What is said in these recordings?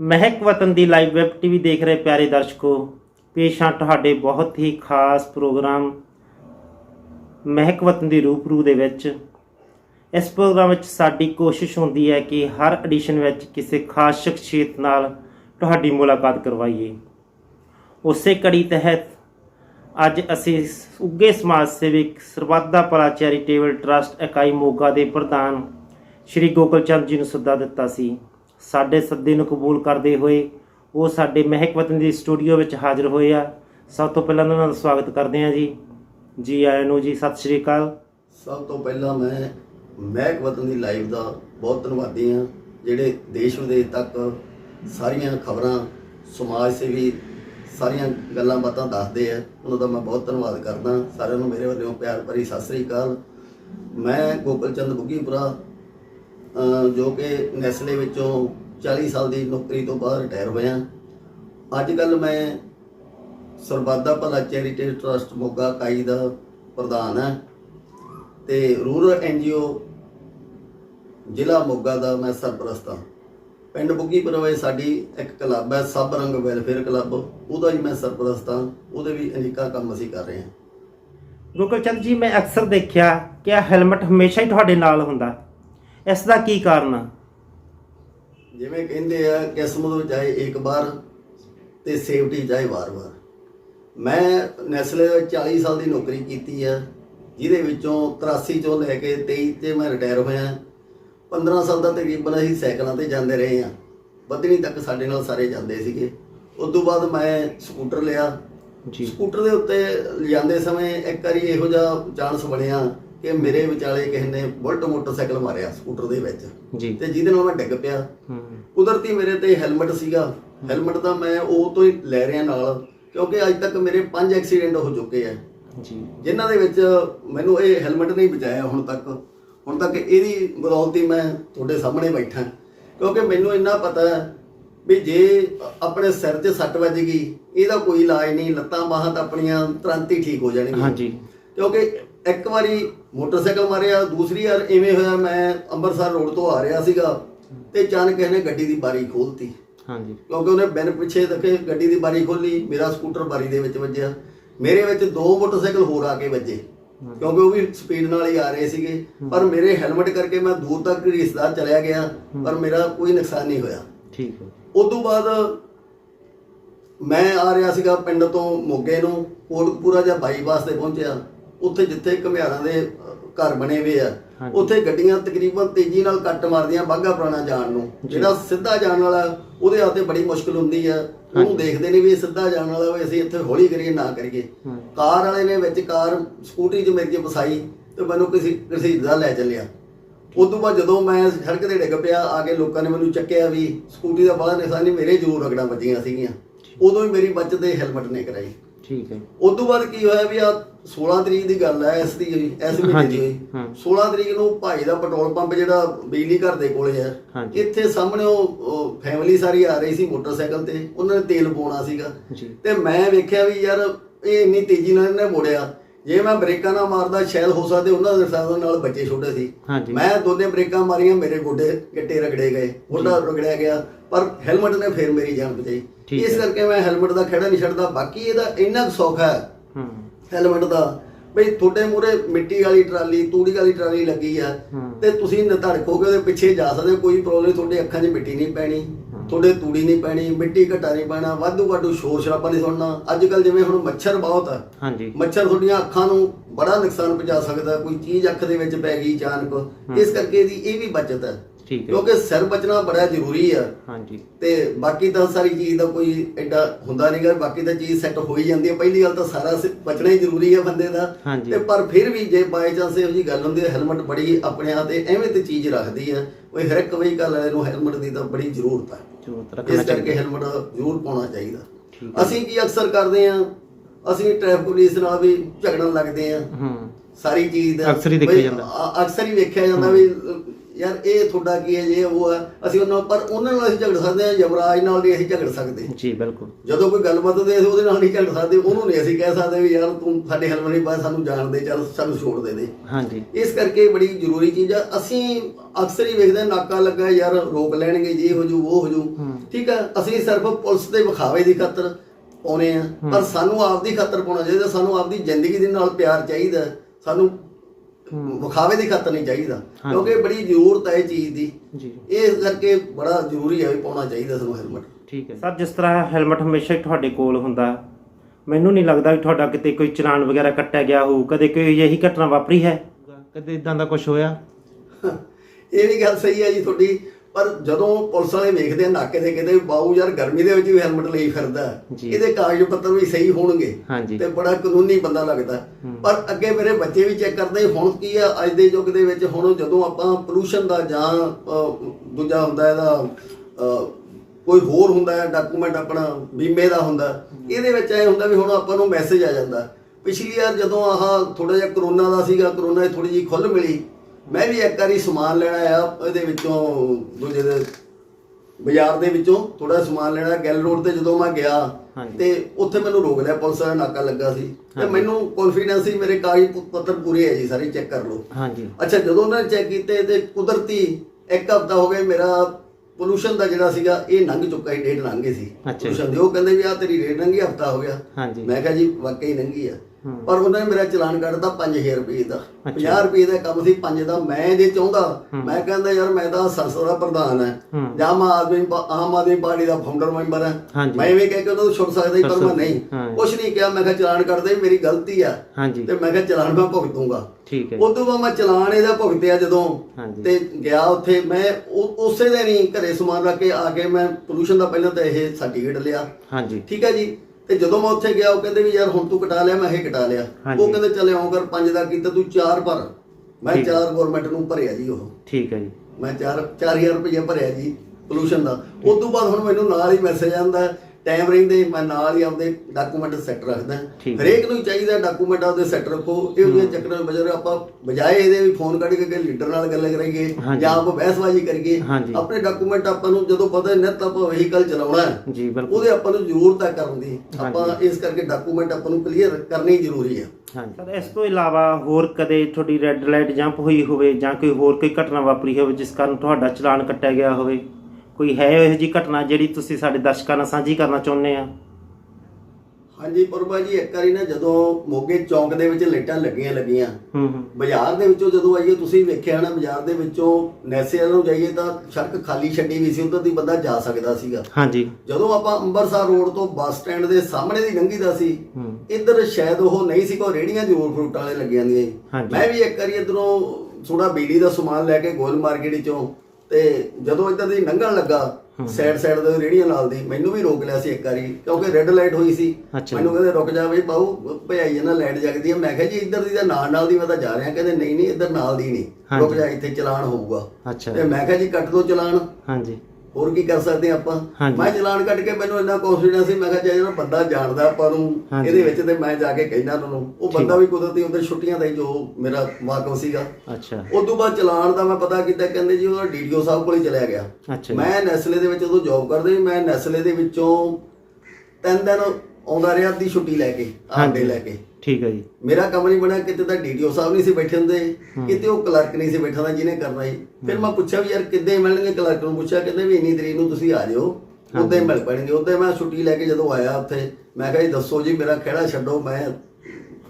ਮਹਿਕ ਵਤਨ ਦੀ live web TV ਦੇਖ ਰਹੇ ਪਿਆਰੇ ਦਰਸ਼ਕੋ, ਪੇਸ਼ ਹਾਂ ਤੁਹਾਡੇ ਬਹੁਤ ਹੀ ਖਾਸ ਪ੍ਰੋਗਰਾਮ ਮਹਿਕ ਵਤਨ ਦੀ ਰੂਪਰੂ ਦੇ ਵਿੱਚ। ਇਸ ਪ੍ਰੋਗਰਾਮ ਵਿੱਚ ਸਾਡੀ ਕੋਸ਼ਿਸ਼ ਹੁੰਦੀ ਹੈ ਕਿ ਹਰ ਐਡੀਸ਼ਨ ਵਿੱਚ ਕਿਸੇ ਖਾਸ ਸ਼ਖਸੀਅਤ ਨਾਲ ਤੁਹਾਡੀ ਮੁਲਾਕਾਤ ਕਰਵਾਈਏ। ਉਸੇ ਕੜੀ ਤਹਿਤ ਅੱਜ ਅਸੀਂ ਉੱਗੇ ਸਮਾਜ ਸੇਵਕ ਸਰਬੱਤ ਦਾ ਚੈਰੀਟੇਬਲ ਟਰਸਟ ਇਕਾਈ ਮੋਗਾ ਦੇ ਪ੍ਰਧਾਨ ਸ਼੍ਰੀ ਗੋਕਲ ਚੰਦ ਜੀ ਨੂੰ ਸੱਦਾ ਦਿੱਤਾ ਸੀ। ਸਾਡੇ ਸੱਦੇ ਨੂੰ ਕਬੂਲ ਕਰਦੇ ਹੋਏ ਉਹ ਸਾਡੇ ਮਹਿਕ ਵਤਨ ਦੀ ਸਟੂਡੀਓ ਵਿੱਚ ਹਾਜ਼ਰ ਹੋਏ ਆ। ਸਭ ਤੋਂ ਪਹਿਲਾਂ ਉਹਨਾਂ ਦਾ ਸਵਾਗਤ ਕਰਦੇ ਹਾਂ ਜੀ। ਜੀ ਆਇਆਂ ਨੂੰ ਜੀ, ਸਤਿ ਸ਼੍ਰੀ ਅਕਾਲ। ਸਭ ਤੋਂ ਪਹਿਲਾਂ ਮੈਂ ਮਹਿਕ ਵਤਨ ਦੀ ਲਾਈਵ ਦਾ ਬਹੁਤ ਧੰਨਵਾਦੀ ਹਾਂ, ਜਿਹੜੇ ਦੇਸ਼ ਵਿਦੇਸ਼ ਤੱਕ ਸਾਰੀਆਂ ਖਬਰਾਂ, ਸਮਾਜ ਸੇਵੀ ਸਾਰੀਆਂ ਗੱਲਾਂ ਬਾਤਾਂ ਦੱਸਦੇ ਆ। ਉਹਨਾਂ ਦਾ ਮੈਂ ਬਹੁਤ ਧੰਨਵਾਦ ਕਰਦਾ। ਸਾਰਿਆਂ ਨੂੰ ਮੇਰੇ ਵੱਲੋਂ ਪਿਆਰ ਭਰੀ ਸਤਿ ਸ੍ਰੀ ਅਕਾਲ। ਮੈਂ ਗੋਕਲ ਚੰਦ ਬੁੱਗੀਪੁਰਾ ਜੋ ਕਿ ਨੈਸਲੇ ਵਿੱਚੋਂ 40 ਸਾਲ ਦੀ ਨੌਕਰੀ ਤੋਂ ਬਾਅਦ ਰਿਟਾਇਰ ਹੋਇਆ ਅੱਜ ਕੱਲ ਮੈਂ ਸਰਬੱਤ ਭਲਾ ਚੈਰੀਟੇਬਲ ਟਰਸਟ ਮੋਗਾ ਇਕਾਈ ਦਾ ਪ੍ਰਧਾਨ ਹਾਂ ਤੇ ਰੂਰਲ ਐਨਜੀਓ ਜ਼ਿਲ੍ਹਾ ਮੋਗਾ ਦਾ ਮੈਂ ਸਰਪ੍ਰਸਤ ਹਾਂ। ਪਿੰਡ ਬੁੱਗੀ ਵਿੱਚ ਸਾਡੀ ਇੱਕ ਕਲੱਬ ਹੈ, ਸਭ ਰੰਗ ਵੈਲਫੇਅਰ ਕਲੱਬ। ਉਹਦਾ ਹੀ ਮੈਂ ਸਰਪ੍ਰਸਤ ਹਾਂ, ਉਹਦੇ ਵੀ ਅਨੇਕਾਂ ਕੰਮ ਅਸੀਂ ਕਰ ਰਹੇ ਹਾਂ। ਗੋਕਲ ਚੰਦ ਜੀ, ਮੈਂ ਅਕਸਰ ਦੇਖਿਆ ਕਿ ਹੈਲਮਟ ਹਮੇਸ਼ਾ ਹੀ ਤੁਹਾਡੇ ਨਾਲ ਹੁੰਦਾ। ਇਸ ਦਾ ਕੀ ਕਾਰਨ ਆ? ਜਿਵੇਂ ਕਹਿੰਦੇ ਆ ਕਿਸਮਤ ਜਾਏ ਇੱਕ ਵਾਰ ਤੇ ਸੇਫਟੀ ਜਾਏ ਵਾਰ-ਵਾਰ ਮੈਂ ਨੈਸਲੇ ਵਿੱਚ 40 ਸਾਲ ਦੀ ਨੌਕਰੀ ਕੀਤੀ ਆ ਜਿਹਦੇ ਵਿੱਚੋਂ 83 ਚੋਂ ਲੈ ਕੇ 23 ਤੇ ਮੈਂ ਰਿਟਾਇਰ ਹੋਇਆ। 15 ਸਾਲ ਦਾ ਤਕਰੀਬਨ ਅਸੀਂ ਸਾਈਕਲਾਂ ਤੇ ਜਾਂਦੇ ਰਹੇ ਆ। ਬੱਦਨੀ ਤੱਕ ਸਾਡੇ ਨਾਲ ਸਾਰੇ ਜਾਂਦੇ ਸੀਗੇ। ਉਸ ਤੋਂ ਬਾਅਦ ਮੈਂ ਸਕੂਟਰ ਲਿਆ। ਜੀ। ਸਕੂਟਰ ਦੇ ਉੱਤੇ ਲਿਜਾਂਦੇ ਸਮੇਂ ਇੱਕ ਵਾਰੀ ਇਹੋ ਜਿਹਾ ਚਾਂਸ ਬਣਿਆ ਕਿ ਮੇਰੇ ਵਿਚਾਲੇ ਕਿਸੇ ਨੇ ਬੁਲਟ ਮੋਟਰਸਾਈਕਲ ਮਾਰਿਆ ਸਕੂਟਰ ਦੇ ਵਿੱਚ। ਜੀ। ਤੇ ਜਿਹਦੇ ਨਾਲ ਮੈਂ ਡਿੱਗ ਪਿਆ। ਕੁਦਰਤੀ ਮੇਰੇ ਤੇ ਹੈਲਮਟ ਸੀਗਾ। ਹੈਲਮਟ ਤਾਂ ਮੈਂ ਉਹ ਤੋਂ ਹੀ ਲੈ ਰਿਹਾ ਨਾਲ ਕਿਉਂਕਿ ਅੱਜ ਤੱਕ ਮੇਰੇ ਪੰਜ ਐਕਸੀਡੈਂਟ ਹੋ ਚੁੱਕੇ ਆ। ਜੀ। ਜਿਨ੍ਹਾਂ ਦੇ ਵਿੱਚ ਮੈਨੂੰ ਇਹ ਹੈਲਮਟ ਨਹੀਂ ਬਚਾਇਆ ਹੁਣ ਤੱਕ। ਹੁਣ ਤੱਕ ਇਹਦੀ ਬਦੌਲਤੀ ਮੈਂ ਤੁਹਾਡੇ ਸਾਹਮਣੇ ਬੈਠਾ। ਕਿਉਂਕਿ ਮੈਨੂੰ ਇੰਨਾ ਪਤਾ ਹੈ ਵੀ ਜੇ ਆਪਣੇ ਸਿਰ 'ਚ ਸੱਟ ਵੱਜ ਗਈ ਇਹਦਾ ਕੋਈ ਇਲਾਜ ਨਹੀਂ ਲੱਤਾਂ ਬਾਹਾਂ ਤਾਂ ਆਪਣੀਆਂ ਤੁਰੰਤ ਹੀ ਠੀਕ ਹੋ ਜਾਣਗੀਆਂ। ਹਾਂਜੀ। ਕਿਉਂਕਿ ਇੱਕ ਵਾਰੀ ਮੋਟਰਸਾਈਕਲ ਮਾਰਿਆ ਦੂਸਰੀ ਵਾਰ ਐਵੇਂ ਹੋਇਆ ਮੈਂ ਅੰਮ੍ਰਿਤਸਰ ਰੋਡ ਤੋਂ ਆ ਰਿਹਾ ਸੀਗਾ ਤੇ ਅਚਾਨਕ ਇਹਨੇ ਗੱਡੀ ਦੀ ਬਾਰੀ ਖੋਲਤੀ। ਹਾਂਜੀ। ਕਿਉਂਕਿ ਉਹਨੇ ਬਿਨ ਪਿੱਛੇ ਦੇਖੇ ਗੱਡੀ ਦੀ ਬਾਰੀ ਖੋਲੀ ਮੇਰਾ ਸਕੂਟਰ ਬਾਰੀ ਦੇ ਵਿੱਚ ਵੱਜਿਆ। ਮੇਰੇ ਵਿੱਚ ਦੋ ਮੋਟਰਸਾਈਕਲ ਹੋਰ ਆ ਕੇ ਵੱਜੇ ਕਿਉਂਕਿ ਉਹ ਵੀ ਸਪੀਡ ਨਾਲ ਹੀ ਆ ਰਹੇ ਸੀਗੇ। ਪਰ ਮੇਰੇ ਹੈਲਮਟ ਕਰਕੇ ਮੈਂ ਦੂਰ ਤੱਕ ਰਿਸ਼ਤੇਦਾਰ ਚਲਿਆ ਗਿਆ ਪਰ ਮੇਰਾ ਕੋਈ ਨੁਕਸਾਨ ਨਹੀਂ ਹੋਇਆ। ਠੀਕ ਹੈ। ਉਸ ਤੋਂ ਬਾਅਦ ਮੈਂ ਆ ਰਿਹਾ ਸੀਗਾ ਪਿੰਡ ਤੋਂ ਮੋਗੇ ਨੂੰ ਕੋਟਕਪੂਰਾ ਜਾਂ ਬਾਈਪਾਸ ਤੇ ਪਹੁੰਚਿਆ। ਉੱਥੇ ਜਿੱਥੇ ਘਮਿਆਰਾਂ ਦੇ ਘਰ ਬਣੇ ਹੋਏ ਆ। ਉੱਥੇ ਗੱਡੀਆਂ ਤਕਰੀਬਨ ਤੇਜ਼ੀ ਨਾਲ ਕੱਟ ਮਾਰਦੀਆਂ ਬਾਗਾ ਪੁਰਾਣਾ ਜਾਣ ਨੂੰ। ਜਿਹੜਾ ਸਿੱਧਾ ਜਾਣ ਵਾਲਾ ਉਹਦੇ ਆਤੇ ਬੜੀ ਮੁਸ਼ਕਲ ਹੁੰਦੀ ਆ। ਉਹਨੂੰ ਦੇਖਦੇ ਨੇ ਵੀ ਇਹ ਸਿੱਧਾ ਜਾਣ ਵਾਲਾ ਵੀ ਅਸੀਂ ਇੱਥੇ ਹੌਲੀ ਕਰੀਏ ਨਾ ਕਰੀਏ। ਕਾਰ ਵਾਲੇ ਨੇ ਵਿੱਚ ਕਾਰ ਸਕੂਟਰੀ 'ਚ ਮੇਰੀ 'ਚ ਫਸਾਈ ਤੇ ਮੈਨੂੰ ਕਿਸੇ ਕਿਸੇ ਦਾ ਲੈ ਚੱਲਿਆ। ਉਸ ਤੋਂ ਬਾਅਦ ਜਦੋਂ ਮੈਂ ਸੜਕ ਤੇ ਡਿੱਗ ਪਿਆ ਆ ਕੇ ਲੋਕਾਂ ਨੇ ਮੈਨੂੰ ਚੱਕਿਆ ਵੀ ਸਕੂਟਰੀ ਦਾ ਬੜਾ ਨਿਸ਼ਾਨ ਨਹੀਂ ਮੇਰੇ ਜ਼ਰੂਰ ਰਗੜਾਂ ਵੱਜੀਆਂ ਸੀਗੀਆਂ। ਉਦੋਂ ਹੀ ਮੇਰੀ ਬਚਤ ਦੇ ਹੈਲਮਟ ਨੇ ਕਰਾਈ। ਠੀਕ ਹੈ। ਉਸ ਤੋਂ ਬਾਅਦ ਕੀ ਹੋਇਆ ਵੀ ਆ 16 ਤਰੀਕ ਦੀ ਗੱਲ ਹੈ ਇਸ ਦੀ ਇਸ ਮਹੀਨੇ ਦੀ। ਹੋਈ ਹਾਂ। 16 ਤਰੀਕ ਨੂੰ ਭਾਈ ਦਾ ਪੈਟਰੋਲ ਪੰਪ ਜਿਹੜਾ ਬਿਜਲੀ ਘਰ ਦੇ ਕੋਲੇ ਹੈ। ਇੱਥੇ ਸਾਹਮਣੇ ਉਹ ਫੈਮਿਲੀ ਸਾਰੀ ਆ ਰਹੀ ਸੀ ਮੋਟਰਸਾਈਕਲ ਤੇ ਉਹਨਾਂ ਨੇ ਤੇਲ ਪਾਉਣਾ ਸੀਗਾ। ਤੇ ਮੈਂ ਵੇਖਿਆ ਵੀ ਯਾਰ ਇਹ ਇੰਨੀ ਤੇਜ਼ੀ ਨਾਲ ਇਹਨੇ ਮੋੜਿਆ। ਜੇ ਮੈਂ ਬ੍ਰੇਕਾਂ ਨਾ ਮਾਰਦਾ ਸ਼ਾਇਦ ਹੋ ਸਕਦੇ ਉਹਨਾਂ ਦੇ ਸਾਥ ਨਾਲ ਬੱਚੇ ਛੋਟੇ ਸੀ। ਮੈਂ ਦੋਨੇ ਬ੍ਰੇਕਾਂ ਮਾਰੀਆਂ ਮੇਰੇ ਗੋਡੇ ਗਿੱਟੇ ਰਗੜੇ ਗਏ ਗੋਡਾ ਰਗੜਿਆ ਗਿਆ ਪਰ ਹੈਲਮਟ ਨੇ ਫੇਰ ਮੇਰੀ ਜਾਨ ਬਚਾਈ। ਇਸ। ਕਰਕੇ ਮੈਂ ਹੈਲਮਟ ਦਾ ਖੜਾ ਨਹੀਂ ਛੱਡਦਾ ਬਾਕੀ ਇਹਦਾ ਇੰਨਾ ਸੌਖ ਹੈ। ਹੈਲਮਟ ਦਾ। ਬਈ ਤੁਹਾਡੇ ਮੂਰੇ ਮਿੱਟੀ ਵਾਲੀ ਟਰਾਲੀ ਤੂੜੀ ਵਾਲੀ ਟਰਾਲੀ ਲੱਗੀ ਆ। ਤੇ ਤੁਸੀਂ ਨਧੜਕੋਗੇ ਉਹਦੇ ਪਿੱਛੇ ਜਾ ਸਕਦੇ ਕੋਈ ਪ੍ਰੋਬਲਮ ਤੁਹਾਡੇ ਅੱਖਾਂ 'ਚ ਮਿੱਟੀ ਨਹੀਂ ਪੈਣੀ। ਤੁਹਾਡੇ ਤੂੜੀ ਨਹੀਂ ਪੈਣੀ ਮਿੱਟੀ ਘਟਾ ਨਹੀਂ ਪੈਣਾ ਵਾਧੂ ਵਾਧੂ ਸ਼ੋਰ ਸ਼ਰਾਬਾ ਨਹੀਂ ਸੁਣਨਾ। ਅੱਜ ਕੱਲ ਜਿਵੇਂ ਹੁਣ ਮੱਛਰ ਬਹੁਤ ਆ ਹਾਂਜੀ। ਮੱਛਰ ਤੁਹਾਡੀਆਂ ਅੱਖਾਂ ਨੂੰ ਬੜਾ ਨੁਕਸਾਨ ਪਹੁੰਚਾ ਸਕਦਾ ਕੋਈ ਚੀਜ਼ ਅੱਖ ਦੇ ਵਿੱਚ ਪੈ ਗਈ ਅਚਾਨਕ। ਇਸ ਕਰਕੇ ਇਹਦੀ ਇਹ ਵੀ ਬਚਤ ਹੈ। ਠੀਕ ਹੈ ਕਿਉਂਕਿ ਸਿਰ ਬਚਣਾ ਬੜਾ ਜ਼ਰੂਰੀ ਆ। ਹਾਂਜੀ। ਤੇ ਬਾਕੀ ਤਾਂ ਸਾਰੀ ਚੀਜ਼ ਦਾ ਕੋਈ ਐਡਾ ਹੁੰਦਾ ਨਹੀਂਗਾ ਬਾਕੀ ਤਾਂ ਚੀਜ਼ ਸੈੱਟ ਹੋ ਹੀ ਜਾਂਦੀ ਹੈ ਪਹਿਲੀ ਗੱਲ ਤਾਂ ਸਾਰਾ ਸ- ਬਚਣਾ ਹੀ ਜ਼ਰੂਰੀ ਹੈ ਬੰਦੇ ਦਾ। ਹਾਂਜੀ। ਤੇ ਪਰ ਫਿਰ ਵੀ ਜੇ ਬਾਈ ਚਾਂਸ ਇਹੋ ਜੀ ਗੱਲ ਹੁੰਦੀ ਹੈ ਹੈਲਮਟ ਬੜੀ ਆਪਣੇ ਆਪ ਤੇ ਐਵੇਂ ਤੇ ਚੀਜ਼ ਰੱਖਦੀ ਹੈ ਕੋਈ ਹਰ ਇੱਕ ਵਹੀਕਲ ਵਾਲੇ ਨੂੰ ਹੈਲਮਟ ਦੀ ਤਾਂ ਬੜੀ ਜ਼ਰੂਰਤ ਰੱਖਣਾ ਇਸ ਕਰਕੇ ਹੈਲਮਟ ਜ਼ਰੂਰ ਪਾਉਣਾ ਚਾਹੀਦਾ। ਅਸੀਂ ਕੀ ਅਕਸਰ ਕਰਦੇ ਆ ਅਸੀਂ ਟ੍ਰੈਫਿਕ ਪੁਲਿਸ ਨਾਲ ਵੀ ਝਗੜਨ ਲੱਗਦੇ ਆ। ਹੂੰ। ਸਾਰੀ ਚੀਜ਼ ਦਾ ਅਕਸਰ ਹੀ ਦੇਖਿਆ ਬਈ ਜਾਂਦਾ। ਅ- ਅਕਸਰ ਹੀ ਵੇਖਿਆ ਜਾਂਦਾ ਵੀ ਯਾਰ ਇਹ ਤੁਹਾਡਾ ਕੀ ਹੈ ਜੇ ਉਹ ਹੈ ਅਸੀਂ ਉਹਨਾਂ ਪਰ ਉਹਨਾਂ ਨਾਲ ਅਸੀਂ ਝਗੜ ਸਕਦੇ ਹਾਂ ਯਮਰਾਜ ਨਾਲ ਨਹੀਂ ਅਸੀਂ ਝਗੜ ਸਕਦੇ। ਜੀ ਬਿਲਕੁਲ। ਜਦੋਂ ਕੋਈ ਗੱਲਬਾਤ ਹੁੰਦੀ ਅਸੀਂ ਉਹਦੇ ਨਾਲ ਨਹੀਂ ਝਗੜ ਸਕਦੇ ਉਹਨੂੰ ਨਹੀਂ ਅਸੀਂ ਕਹਿ ਸਕਦੇ ਵੀ ਯਾਰ ਤੂੰ ਸਾਡੇ ਹਲਵਾ ਨਹੀਂ ਪਾ ਸਾਨੂੰ ਜਾਣ ਦੇ ਚੱਲ ਸਾਨੂੰ ਛੋੜ ਦੇ ਦੇ। ਹਾਂਜੀ। ਇਸ ਕਰਕੇ ਬੜੀ ਜ਼ਰੂਰੀ ਚੀਜ਼ ਆ ਅਸੀਂ ਅਕਸਰ ਹੀ ਵੇਖਦੇ ਨਾਕਾ ਲੱਗਾ ਯਾਰ ਰੋਕ ਲੈਣਗੇ ਜੀ ਹੋ ਜੂ ਉਹ ਹੋ ਜੂ। ਠੀਕ ਆ ਅਸੀਂ ਸਿਰਫ ਪੁਲਿਸ ਦੇ ਵਿਖਾਵੇ ਦੀ ਖਾਤਰ ਪਾਉਨੇ ਆ ਪਰ ਸਾਨੂੰ ਆਪਦੀ ਖਾਤਰ ਪਾਉਣਾ ਚਾਹੀਦਾ ਸਾਨੂੰ ਆਪਦੀ ਜ਼ਿੰਦਗੀ ਦੇ ਨਾਲ ਪਿਆਰ ਚਾਹੀਦਾ ਸਾਨੂੰ ਵਿਖਾਵੇ ਦੀ ਖਾਤਰ ਨਹੀਂ ਚਾਹੀਦਾ ਕਿਉਂਕਿ ਬੜੀ ਜ਼ਰੂਰਤ ਹੈ ਇਹ ਚੀਜ਼ ਦੀ। ਜੀ। ਇਸ ਕਰਕੇ ਬੜਾ ਜ਼ਰੂਰੀ ਹੈ ਵੀ ਪਾਉਣਾ ਚਾਹੀਦਾ ਸਾਨੂੰ ਹੈਲਮਟ ਠੀਕ ਹੈ ਸਰ ਜਿਸ ਤਰ੍ਹਾਂ ਹੈਲਮਟ ਹਮੇਸ਼ਾ ਹੀ ਤੁਹਾਡੇ ਕੋਲ ਹੁੰਦਾ ਮੈਨੂੰ ਨਹੀਂ ਲੱਗਦਾ ਵੀ ਤੁਹਾਡਾ ਕਿਤੇ ਕੋਈ ਚਲਾਨ ਵਗੈਰਾ ਕੱਟਿਆ ਗਿਆ ਹੋਊ ਕਦੇ ਕੋਈ ਅਜਿਹੀ ਘਟਨਾ ਵਾਪਰੀ ਹੈ? ਕਦੇ ਇਦਾਂ ਦਾ ਕੁਝ ਹੋਇਆ? ਇਹ ਵੀ ਗੱਲ ਸਹੀ ਹੈ ਜੀ ਤੁਹਾਡੀ। ਪਰ ਜਦੋਂ ਪੁਲਿਸ ਵਾਲੇ ਵੇਖਦੇ ਆ ਨਾਕੇ ਦੇ ਕਿਤੇ ਬਾਊ ਯਾਰ ਗਰਮੀ ਦੇ ਵਿੱਚ ਵੀ ਹੈਲਮਟ ਲਈ ਫਿਰਦਾ। ਜੀ। ਇਹਦੇ ਕਾਗਜ਼ ਪੱਤਰ ਵੀ ਸਹੀ ਹੋਣਗੇ ਤੇ ਬੜਾ ਕਾਨੂੰਨੀ ਬੰਦਾ ਲੱਗਦਾ ਪਰ ਅੱਗੇ ਮੇਰੇ ਬੱਚੇ ਵੀ ਚੈੱਕ ਕਰਦੇ ਹੁਣ ਕੀ ਆ ਅੱਜ ਦੇ ਯੁੱਗ ਦੇ ਵਿੱਚ ਹੁਣ ਜਦੋਂ ਆਪਾਂ ਪੋਲੂਸ਼ਨ ਦਾ ਜਾਂ ਦੂਜਾ ਹੁੰਦਾ ਇਹਦਾ ਕੋਈ ਹੋਰ ਹੁੰਦਾ ਹੈ ਡਾਕੂਮੈਂਟ ਆਪਣਾ ਬੀਮੇ ਦਾ ਹੁੰਦਾ ਇਹਦੇ ਵਿੱਚ ਐ ਹੁੰਦਾ ਵੀ ਹੁਣ ਆਪਾਂ ਨੂੰ ਮੈਸੇਜ ਆ ਜਾਂਦਾ ਪਿਛਲੀ ਵਾਰ ਜਦੋਂ ਆਹ ਥੋੜਾ ਜਿਹਾ ਕਰੋਨਾ ਦਾ ਸੀਗਾ ਕਰੋਨਾ 'ਚ ਥੋੜੀ ਜਿਹੀ ਖੁੱਲ ਮਿਲੀ ਮੈਂ ਵੀ ਇੱਕ ਵਾਰੀ ਸਮਾਨ ਲੈਣਾ ਆ ਇਹਦੇ ਵਿੱਚੋਂ ਦੂਜੇ ਦੇ ਬਾਜ਼ਾਰ ਦੇ ਵਿੱਚੋਂ ਥੋੜਾ ਸਮਾਨ ਲੈਣਾ ਗੈਲ ਰੋਡ ਤੇ ਜਦੋਂ ਮੈਂ ਗਿਆ। ਤੇ ਉੱਥੇ ਮੈਨੂੰ ਰੋਕ ਲਿਆ ਪੁਲਿਸ ਦਾ ਨਾਕਾ ਲੱਗਾ ਸੀ। ਤੇ ਮੈਨੂੰ ਕੌਨਫੀਡੈਂਸ ਸੀ ਮੇਰੇ ਕਾਗਜ਼ ਪੱਤਰ ਪੂਰੇ ਹੈ ਜੀ ਸਾਰੇ ਚੈੱਕ ਕਰ ਲਓ। ਹਾਂਜੀ। ਅੱਛਾ ਜਦੋਂ ਉਹਨਾਂ ਨੇ ਚੈੱਕ ਕੀਤੇ ਤੇ ਕੁਦਰਤੀ ਇੱਕ ਹਫਤਾ ਹੋ ਗਿਆ ਮੇਰਾ ਪੋਲੂਸ਼ਨ ਦਾ ਜਿਹੜਾ ਸੀਗਾ ਇਹ ਲੰਘ ਚੁੱਕਾ ਸੀ ਡੇਟ ਲੰਘ ਸੀ। pollution ਦੀ ਉਹ ਕਹਿੰਦੇ ਵੀ ਆ ਤੇਰੀ ਡੇਟ ਲੰਘੀ ਹਫਤਾ ਹੋ ਗਿਆ। ਮੈਂ ਕਿਹਾ ਜੀ ਵਾਕਈ ਲੰਘੀ ਆ। ਪਰ ਉਹਨਾਂ ਨੇ ਮੇਰਾ ਚਲਾਨ ਕੱਢਤਾ 5000 ਰੁਪਏ ਦਾ। ਅੱਛਾ। 50 ਰੁਪਏ ਦਾ ਕੰਮ ਸੀ 5 ਦਾ ਮੈਂ ਜੇ ਚਾਹੁੰਦਾ ਮੈਂ ਕਹਿੰਦਾ ਯਾਰ ਮੈਂ ਤਾਂ ਦਾ ਪ੍ਰਧਾਨ ਹੂੰ। ਜਾਂ ਮੈਂ ਆਦਮੀ ਆਮ ਆਦਮੀ ਪਾਰਟੀ ਦਾ ਫਾਊਂਡਰ ਮੈਂਬਰ ਹਾਂ। ਮੈਂ ਐਵੇਂ ਕਹਿ ਕੇ ਉਹਨਾਂ ਨੂੰ ਛੁੱਟ ਸਕਦਾ ਪਰ ਮੈਂ ਨਹੀਂ। ਕੁਛ ਨਹੀਂ ਕਿਹਾ ਮੈਂ ਕਿਹਾ ਚਲਾਨ ਕੱਢ ਦੇ ਮੇਰੀ ਗਲਤੀ ਆ। ਤੇ ਮੈਂ ਕਿਹਾ ਚਲਾਨ ਮੈਂ ਭੁਗਤੂੰਗਾ ਠੀਕ ਹੈ। ਉਸ ਤੋਂ ਬਾਅਦ ਮੈਂ ਚਲਾਨ ਇਹਦਾ ਭੁਗਤਿਆ ਜਦੋਂ। ਤੇ ਗਿਆ ਉੱਥੇ ਮੈਂ ਉਸੇ ਦਿਨ ਹੀ ਘਰੇ ਸਮਾਨ ਰੱਖ ਕੇ ਆ ਕੇ ਮੈਂ ਪੋਲੂਸ਼ਨ ਦਾ ਪਹਿਲਾਂ ਤਾਂ ਇਹ ਸਰਟੀਫਿਕੇਟ ਲਿਆ। ਹਾਂਜੀ। ਠੀਕ ਹੈ ਜੀ। ਤੇ ਜਦੋਂ ਮੈਂ ਉੱਥੇ ਗਿਆ ਉਹ ਕਹਿੰਦੇ ਵੀ ਯਾਰ ਹੁਣ ਤੂੰ ਕਟਾ ਲਿਆ ਮੈਂ ਇਹ ਕਟਾ ਲਿਆ। ਹਾਂਜੀ। ਉਹ ਕਹਿੰਦੇ ਚੱਲ ਆਉਂ ਕਰ ਪੰਜ ਦਾ ਕੀਤਾ ਤੂੰ ਚਾਰ ਭਰ। ਮੈਂ ਠੀਕ। ਚਾਰ ਗਵਰਨਮੈਂਟ ਨੂੰ ਭਰਿਆ ਜੀ ਉਹ। ਠੀਕ ਹੈ ਜੀ। ਮੈਂ 4 4000 ਰੁਪਏ ਭਰਿਆ ਜੀ ਪੋਲੂਸ਼ਨ ਦਾ। ਉਸ ਤੋਂ ਬਾਅਦ ਹੁਣ ਮੈਨੂੰ ਨਾਲ ਹੀ ਮੈਸੇਜ ਆਉਂਦਾ ਟਾਈਮ ਰਹਿੰਦੇ ਮੈਂ ਨਾਲ ਹੀ ਆਪਦੇ ਡਾਕੂਮੈਂਟ ਸੈੱਟ ਰੱਖਦਾ। ਠੀਕ। ਹਰੇਕ ਨੂੰ ਹੀ ਚਾਹੀਦਾ ਡਾਕੂਮੈਂਟ ਆਪਦੇ ਸੈੱਟ ਰੱਖੋ। ਇਹ ਉਹਦੀਆਂ ਚੱਕਰਾਂ ਬਜਰ ਆਪਾਂ ਬਜਾਏ ਇਹਦੇ ਵੀ ਫੋਨ ਕੱਢ ਕੇ ਕਿ ਲੀਡਰ ਨਾਲ ਗੱਲ ਕਰਾਂਗੇ ਹਾਂਜੀ। ਜਾਂ ਆਪਾਂ ਬਹਿਸਬਾਜ਼ੀ ਕਰੀਏ ਹਾਂਜੀ। ਆਪਣੇ ਡਾਕੂਮੈਂਟ ਆਪਾਂ ਨੂੰ ਜਦੋਂ ਪਤਾ ਨਿਤ ਆਪਾਂ ਵਹੀਕਲ ਚਲਾਉਣਾ ਹੈ ਜੀ ਬਿਲਕੁਲ। ਉਹਦੇ ਆਪਾਂ ਨੂੰ ਜ਼ਰੂਰਤ ਹੈ ਕਰਨ ਦੀ। ਆਪਾਂ ਇਸ ਕਰਕੇ ਡਾਕੂਮੈਂਟ ਆਪਾਂ ਨੂੰ ਕਲੀਅਰ ਕਰਨੇ ਜ਼ਰੂਰੀ ਹੈ। ਹਾਂਜੀ। ਸਰ ਇਸ ਤੋਂ ਇਲਾਵਾ ਹੋਰ ਕਦੇ ਤੁਹਾਡੀ ਰੈੱਡ ਲਾਈਟ ਜੰਪ ਹੋਈ ਹੋਵੇ ਜਾਂ ਕੋਈ ਹੋਰ ਕੋਈ ਘਟਨਾ ਵਾਪਰੀ ਹੋਵੇ ਜਿਸ ਕਾਰਨ ਤੁਹਾਡਾ ਚਲਾਨ ਕੱਟਿਆ ਗਿਆ ਹੋਵੇ? ਕੋਈ ਹੈ ਇਹੋ ਜਿਹੀ ਘਟਨਾ ਜਿਹੜੀ ਤੁਸੀਂ ਸਾਡੇ ਦਰਸ਼ਕਾਂ ਨਾਲ ਸਾਂਝੀ ਕਰਨਾ ਚਾਹੁੰਦੇ ਆ? ਹਾਂਜੀ ਪੁਰਬਾ ਜੀ ਇੱਕ ਵਾਰੀ ਨਾ ਜਦੋਂ ਮੋਗੇ ਚੌਂਕ ਦੇ ਵਿੱਚ ਲਾਈਟਾਂ ਲੱਗੀਆਂ ਲੱਗੀਆਂ ਹੂੰ ਹੂੰ। ਬਾਜ਼ਾਰ ਦੇ ਵਿੱਚੋਂ ਜਦੋਂ ਆਈਏ ਤੁਸੀਂ ਵੇਖਿਆ ਨਾ ਬਾਜ਼ਾਰ ਦੇ ਵਿੱਚੋਂ ਨੈਸੇ ਨੂੰ ਜਾਈਏ ਤਾਂ ਸੜਕ ਖਾਲੀ ਛੱਡੀ ਵੀ ਸੀ ਉਧਰ ਦੀ ਬੰਦਾ ਜਾ ਸਕਦਾ ਸੀਗਾ। ਹਾਂਜੀ। ਜਦੋਂ ਆਪਾਂ ਅੰਮ੍ਰਿਤਸਰ ਰੋਡ ਤੋਂ ਬੱਸ ਸਟੈਂਡ ਦੇ ਸਾਹਮਣੇ ਦੀ ਲੰਘੀ ਦਾ ਸੀ ਇੱਧਰ ਸ਼ਾਇਦ ਉਹ ਨਹੀਂ ਸੀ ਕੋ ਰੇੜੀਆਂ ਜ਼ਰੂਰ ਫਰੂਟਾਂ ਵਾਲੇ ਲੱਗੀਆਂ ਦੀਆਂ। ਮੈਂ ਵੀ ਇੱਕ ਵਾਰੀ ਇਧਰੋਂ ਥੋੜਾ ਬਿਜਲੀ ਦਾ ਸਮਾਨ ਲੈ ਕੇ ਗੋਲ ਮਾਰਕੀਟ ਚੋਂ ਤੇ ਜਦੋਂ ਇੱਧਰ ਦੀ ਲੰਘਣ ਲੱਗਾ ਸਾਈਡ ਸਾਈਡ ਦੇ ਰੇੜੀਆਂ ਨਾਲ ਦੀ ਮੈਨੂੰ ਵੀ ਰੋਕ ਲਿਆ ਸੀ ਇੱਕ ਵਾਰੀ ਕਿਉਂਕਿ ਰੈੱਡ ਲਾਈਟ ਹੋਈ ਸੀ। ਮੈਨੂੰ ਕਹਿੰਦੇ ਰੁਕ ਜਾ ਬਈ ਬਾਊ ਭਜਾਈ ਨਾ ਲਾਈਟ ਜਗਦੀ ਆ। ਮੈਂ ਕਿਹਾ ਜੀ ਇੱਧਰ ਦੀ ਤਾਂ ਨਾਲ ਨਾਲ ਦੀ ਮੈਂ ਤਾਂ ਜਾ ਰਿਹਾ। ਕਹਿੰਦੇ ਨਹੀਂ ਨਹੀਂ ਇੱਧਰ ਨਾਲ ਦੀ ਨਹੀਂ। ਰੁਕ ਜਾ ਇੱਥੇ ਚਲਾਨ ਹੋਊਗਾ। ਤੇ ਮੈਂ ਕਿਹਾ ਜੀ ਕੱਟ ਦੋ ਚਲਾਨ। ਹਾਂਜੀ। ਹੋਰ ਕੀ ਕਰ ਸਕਦੇ ਆਪਾਂ। ਮੈਂ ਚਲਾਨ ਕੱਟ ਕੇ ਮੈਨੂੰ ਇੰਨਾ ਕੌਨਫੀਡੈਂਸ ਸੀ ਮੈਂ ਕਿਹਾ ਜੇ ਜਿਹੜਾ ਬੰਦਾ ਜਾਣਦਾ ਆਪਾਂ ਨੂੰ। ਇਹਦੇ ਵਿੱਚ ਤੇ ਮੈਂ ਜਾ ਕੇ ਕਹਿਣਾ ਉਹਨਾਂ ਨੂੰ। ਉਹ ਬੰਦਾ ਵੀ ਕੁਦਰਤੀ ਉਹਦੇ ਛੁੱਟੀਆਂ ਦਾ ਹੀ ਜੋ ਮੇਰਾ ਵਾਕਫ ਸੀਗਾ। ਅੱਛਾ। ਉਸ ਤੋਂ ਬਾਅਦ ਚਲਾਨ ਦਾ ਮੈਂ ਪਤਾ ਕੀਤਾ ਕਹਿੰਦੇ ਜੀ ਉਹਦਾ ਡੀਡੀਓ ਸਾਹਿਬ ਕੋਲੇ ਚਲਿਆ ਗਿਆ। ਮੈਂ ਨੈਸਲੇ ਦੇ ਵਿੱਚ ਉਦੋਂ ਜੌਬ ਕਰਦੇ ਸੀ ਮੈਂ ਨੈਸਲੇ ਦੇ ਵਿੱਚੋਂ ਤਿੰਨ ਦਿਨ ਆਉਂਦਾ ਰਿਹਾ ਅੱਧੀ ਛੁੱਟੀ ਲੈ ਕੇ ਆਂਡੇ ਲੈ ਕੇ। ਠੀਕ ਹੈ ਜੀ। ਮੇਰਾ ਕੰਮ ਨਹੀਂ ਬਣਿਆ ਕਿਤੇ ਤਾਂ ਡੀਡੀਓ ਸਾਹਿਬ ਨਹੀਂ ਸੀ ਬੈਠੇ ਹੁੰਦੇ ਕਿਤੇ ਉਹ ਕਲਰਕ ਨਹੀਂ ਸੀ ਬੈਠਾ ਹੁੰਦਾ ਜਿਹਨੇ ਕਰਨਾ ਸੀ ਫਿਰ ਮੈਂ ਪੁੱਛਿਆ ਵੀ ਯਾਰ ਕਿੱਦਾਂ ਮਿਲਣਗੇ? ਕਲਰਕ ਨੂੰ ਪੁੱਛਿਆ ਕਹਿੰਦੇ ਵੀ ਇੰਨੀ ਤਰੀਕ ਨੂੰ ਤੁਸੀਂ ਆ ਜਾਓ ਉਦੋਂ ਹੀ ਮਿਲ ਪੈਣਗੇ। ਉਦੋਂ ਮੈਂ ਛੁੱਟੀ ਲੈ ਕੇ ਜਦੋਂ ਆਇਆ ਉੱਥੇ ਮੈਂ ਕਿਹਾ ਜੀ ਦੱਸੋ ਜੀ ਮੇਰਾ ਖਹਿੜਾ ਛੱਡੋ ਮੈਂ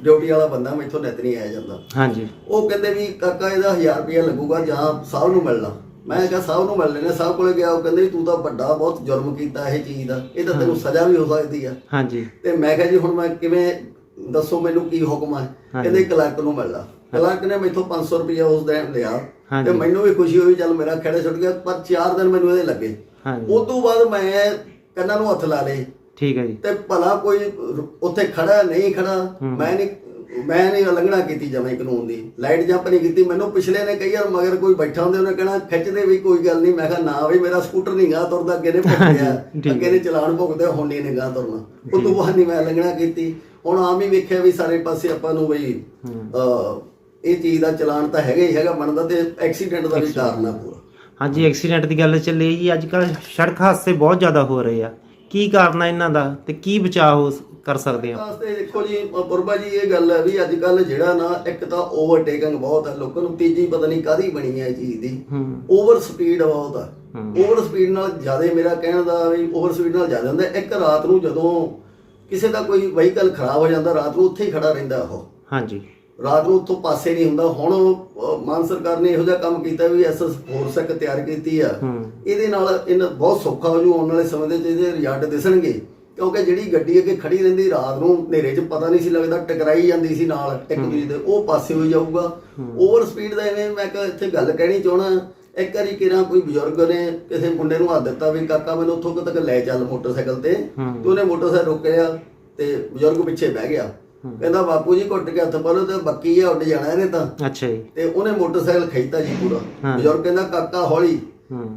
ਡਿਊਟੀ ਵਾਲਾ ਬੰਦਾ ਮੈਥੋਂ ਨਿਤ ਨਹੀਂ ਆਇਆ ਜਾਂਦਾ। ਹਾਂਜੀ। ਉਹ ਕਹਿੰਦੇ ਵੀ ਕਾਕਾ ਇਹਦਾ 1000 ਰੁਪਇਆ ਲੱਗੂਗਾ ਜਾਂ ਸਾਹਿਬ ਨੂੰ ਮਿਲਣਾ। ਮੈਂ ਕਿਹਾ ਸਾਹਿਬ ਨੂੰ ਮਿਲ ਲੈਣੇ ਸਾਹਿਬ ਕੋਲੇ ਗਿਆ ਉਹ ਕਹਿੰਦੇ ਤੂੰ ਤਾਂ ਵੱਡਾ ਬਹੁਤ ਜੁਰਮ ਕੀਤਾ ਇਹ ਚੀਜ਼ ਦਾ। ਇਹ ਤਾਂ ਤੈਨੂੰ ਸਜ਼ਾ ਵੀ ਹੋ ਸਕਦੀ ਆ। ਹਾਂਜੀ। ਤੇ ਮੈਂ ਕਿਹਾ ਜੀ ਹੁਣ ਮੈਂ ਕਿਵੇਂ ਦੱਸੋ ਮੈਨੂੰ ਕੀ ਹੁਕਮ ਹੈ। ਕਹਿੰਦੇ ਕਲਰਕ ਨੂੰ ਮਿਲਣਾ ਕਲਰਕ ਨੇ ਮੈਥੋਂ 500 ਰੁਪਇਆ ਉਸ ਦਿਨ ਲਿਆ। ਤੇ ਮੈਨੂੰ ਵੀ ਖੁਸ਼ੀ ਹੋਈ ਚੱਲ ਮੇਰਾ ਖੜੇ ਛੁੱਟ ਗਿਆ ਪਰ 4 ਦਿਨ ਮੈਨੂੰ ਇਹਦੇ ਲੱਗੇ। ਉਸ ਤੋਂ ਬਾਅਦ ਮੈਂ ਕੰਨਾਂ ਨੂੰ ਹੱਥ ਲਾ ਲਏ। ਠੀਕ ਹੈ ਜੀ। ਤੇ ਭਲਾ ਕੋਈ ਉੱਥੇ ਖੜਾ ਨਹੀਂ ਖੜਾ ਮੈਂ ਨਹੀਂ ਮੈਂ ਨਹੀਂ ਉਲੰਘਣਾ ਕੀਤੀ ਜਮਾਂ ਕਾਨੂੰਨ ਦੀ। ਲਾਈਟ ਜੰਪ ਨਹੀਂ ਕੀਤੀ। ਮੈਨੂੰ ਪਿਛਲੇ ਨੇ ਕਈ ਵਾਰ ਮਗਰ ਕੋਈ ਬੈਠਾ ਹੁੰਦੇ ਉਹਨੇ ਕਹਿਣਾ ਖਿੱਚਦੇ ਵੀ ਕੋਈ ਗੱਲ ਨਹੀਂ। ਮੈਂ ਕਿਹਾ ਨਾ ਵੀ ਮੇਰਾ ਸਕੂਟਰ ਨਹੀਂ ਗਾ ਤੁਰਦਾ ਅੱਗੇ ਨੇ ਭੁਗਤਿਆ ਠੀਕ ਅੱਗੇ ਨੇ ਚਲਾਨ ਭੁਗਤਿਆ ਹੁਣ ਨਹੀਂ ਨਿਗਾਹ ਤੁਰਨਾ। ਉਹ ਤੋਂ ਬਾਅਦ ਨਹੀਂ ਮੈਂ ਉਲੰਘਣਾ ਕੀਤੀ। ਹੁਣ ਆਮ ਹੀ ਵੇਖਿਆ ਵੀ ਸਾਰੇ ਪਾਸੇ ਆਪਾਂ ਨੂੰ ਬਈ ਇਹ ਚੀਜ਼ ਦਾ ਚਲਾਨ ਤਾਂ ਹੈਗਾ ਹੀ ਹੈਗਾ ਬਣਦਾ ਤੇ ਐਕਸੀਡੈਂਟ ਦਾ ਵੀ ਕਾਰਨ ਆ ਪੂਰਾ। ਹਾਂਜੀ ਐਕਸੀਡੈਂਟ ਦੀ ਗੱਲ ਚੱਲੀ ਜੀ ਅੱਜ ਕੱਲ ਸੜਕ ਹਾਦਸੇ ਬਹੁਤ ਜ਼ਿਆਦਾ ਹੋ ਰਹੇ ਆ। ਕੀ ਕਾਰਨ ਆ ਇਹਨਾਂ ਦਾ ਤੇ ਕੀ ਬਚਾਅ ਹੋ ਕਰ ਸਕਦੇ ਆ? ਵਾਸਤੇ ਦੇਖੋ ਜੀ ਪੁਰਬਾ ਜੀ ਇਹ ਗੱਲ ਹੈ ਵੀ ਅੱਜ ਕੱਲ ਜਿਹੜਾ ਨਾ ਇੱਕ ਤਾਂ ਓਵਰਟੇਕਿੰਗ ਬਹੁਤ ਹੈ ਲੋਕਾਂ ਨੂੰ ਤੀਜੀ ਪਤਾ ਨਹੀਂ ਕਾਦੀ ਬਣੀ ਹੈ ਇਹ ਚੀਜ਼ ਦੀ। ਓਵਰ ਸਪੀਡ ਬਹੁਤ ਆ। ਓਵਰ ਸਪੀਡ ਨਾਲ ਜ਼ਿਆਦਾ ਮੇਰਾ ਕਹਿਣ ਦਾ ਵੀ ਓਵਰ ਸਪੀਡ ਨਾਲ ਜ਼ਿਆਦਾ ਹੁੰਦਾ। ਇੱਕ ਰਾਤ ਨੂੰ ਜਦੋਂ ਕਿਸੇ ਦਾ ਕੋਈ ਵਹੀਕਲ ਖਰਾਬ ਹੋ ਜਾਂਦਾ ਰਾਤ ਨੂੰ ਉੱਥੇ ਹੀ ਖੜਾ ਰਹਿੰਦਾ ਉਹ। ਹਾਂਜੀ। ਰਾਤ ਨੂੰ ਉੱਥੋਂ ਪਾਸੇ ਨਹੀਂ ਹੁੰਦਾ। ਹੁਣ ਅਹ, ਮਾਨ ਸਰਕਾਰ ਨੇ ਇਹੋ ਜਿਹਾ ਕੰਮ ਕੀਤਾ ਵੀ ਐਸਐਸ ਫੋਰਸ ਇੱਕ ਤਿਆਰ ਕੀਤੀ ਆ। ਹੂੰ। ਇਹਦੇ ਨਾਲ ਇਹਨਾਂ ਬਹੁਤ ਸੌਖਾ ਹੋ ਜੂ ਆਉਣ ਵਾਲੇ ਸਮੇਂ ਦੇ ਵਿੱਚ ਇਹਦੇ ਰਿਜ਼ਲਟ ਦਿਸਣਗੇ। ਕਿਉਂਕਿ ਜਿਹੜੀ ਗੱਡੀ ਅੱਗੇ ਖੜੀ ਰਹਿੰਦੀ ਰਾਤ ਨੂੰ ਹਨੇਰੇ 'ਚ ਪਤਾ ਨਹੀਂ ਸੀ ਲੱਗਦਾ ਟਕਰਾਈ ਜਾਂਦੀ ਸੀ ਨਾਲ ਇੱਕ ਦੂਜੇ ਦੇ ਉਹ ਪਾਸੇ ਹੋ ਜਾਊਗਾ। ਓਵਰ ਸਪੀਡ ਦਾ ਐਵੇਂ ਮੈਂ ਕਿ ਇੱਥੇ ਗੱਲ ਕਹਿਣੀ ਚਾਹਣਾ ਇੱਕ ਵਾਰੀ ਕਿਰਾਂ ਕੋਈ ਬਜ਼ੁਰਗ ਨੇ ਕਿਸੇ ਮੁੰਡੇ ਨੂੰ ਹੱਥ ਦਿੱਤਾ ਵੀ ਕਾਕਾ ਮੈਨੂੰ ਉੱਥੋਂ ਤੱਕ ਲੈ ਚੱਲ ਮੋਟਰਸਾਈਕਲ ਤੇ। ਤੇ ਉਹਨੇ ਮੋਟਰਸਾਈਕਲ ਰੋਕਿਆ ਤੇ ਬਜ਼ੁਰਗ ਪਿੱਛੇ ਬਹਿ ਗਿਆ। ਕਹਿੰਦਾ ਬਾਪੂ ਜੀ ਘੁੱਟ ਕੇ ਹੱਥ ਪਾਲੋ ਤੇ ਬੱਕੀ ਆ ਉੱਡ ਜਾਣਾ ਇਹਨੇ ਤਾਂ। ਅੱਛਾ ਜੀ। ਤੇ ਉਹਨੇ ਮੋਟਰਸਾਈਕਲ ਖਿੱਚਤਾ ਜੀ ਪੂਰਾ। ਬਜ਼ੁਰਗ ਕਹਿੰਦਾ ਕਾਕਾ ਹੌਲੀ।